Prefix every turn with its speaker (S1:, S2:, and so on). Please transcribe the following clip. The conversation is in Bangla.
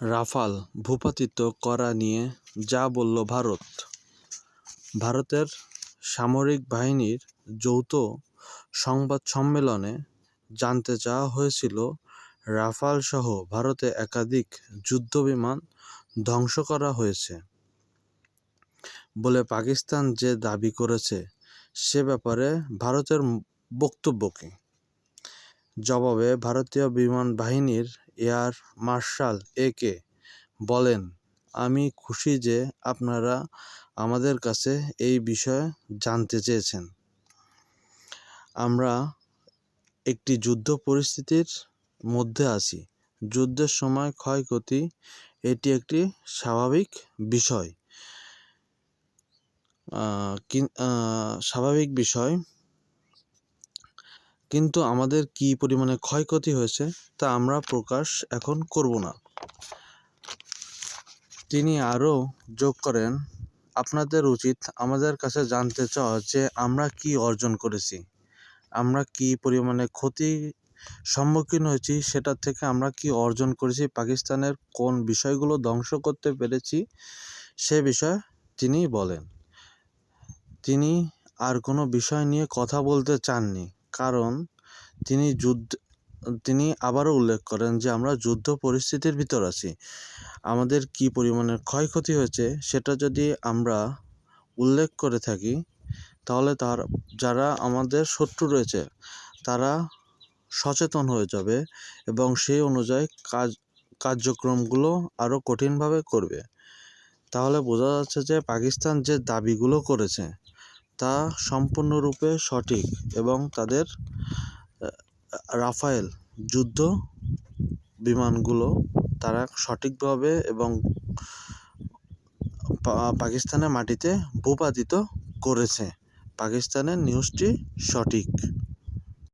S1: রাফাল, ভূপাতিত করা নিয়ে যা বলল ভারত। ভারতের সামরিক বাহিনীর যৌথ সংবাদ সম্মেলনে জানতে চাওয়া হয়েছিল, রাফাল সহ ভারতে একাধিক যুদ্ধবিমান ধ্বংস করা হয়েছে বলে পাকিস্তান যে দাবি করেছে সে ব্যাপারে ভারতের বক্তব্য কী? জবাবে ভারতীয় বিমান বাহিনীর এয়ার মার্শাল এ কে বলেন, আমি খুশি যে আপনারা আমাদের কাছে এই বিষয়ে জানতে চেয়েছেন। আমরা একটি যুদ্ধ পরিস্থিতির মধ্যে আছি। যুদ্ধের সময় ক্ষয়ক্ষতি এটি একটি স্বাভাবিক বিষয়। স্বাভাবিক বিষয় কিন্তু আমাদের কী পরিমাণে ক্ষয়ক্ষতি হয়েছে তা আমরা প্রকাশ এখন করব না। তিনি আরও যোগ করেন, আপনাদের উচিত আমাদের কাছে জানতে চাওয়া যে আমরা কি অর্জন করেছি, আমরা কি পরিমাণে ক্ষতি সম্মুখীন হয়েছি, সেটা থেকে আমরা কি অর্জন করেছি, পাকিস্তানের কোন বিষয়গুলো ধ্বংস করতে পেরেছি, সে বিষয়ে তিনি বলেন। তিনি আর কোনো বিষয় নিয়ে কথা বলতে চাননি। কারণ তিনি যুদ্ধ, তিনি আবারও উল্লেখ করেন যে আমরা যুদ্ধ পরিস্থিতির ভিতর আছি। আমাদের কি পরিমাণের ক্ষয়ক্ষতি হয়েছে সেটা যদি আমরা উল্লেখ করে থাকি, তাহলে তার, যারা আমাদের শত্রু রয়েছে, তারা সচেতন হয়ে যাবে এবং সেই অনুযায়ী কাজ, কার্যক্রমগুলো আরও কঠিনভাবে করবে। তাহলে বোঝা যাচ্ছে যে পাকিস্তান যে দাবিগুলো করেছে তা সম্পূর্ণরূপে সঠিক এবং তাদের রাফায়েল যুদ্ধ বিমানগুলো তারা সঠিকভাবে এবং পাকিস্তানের মাটিতে ভূপাতিত করেছে। পাকিস্তানের নিউজটি সঠিক।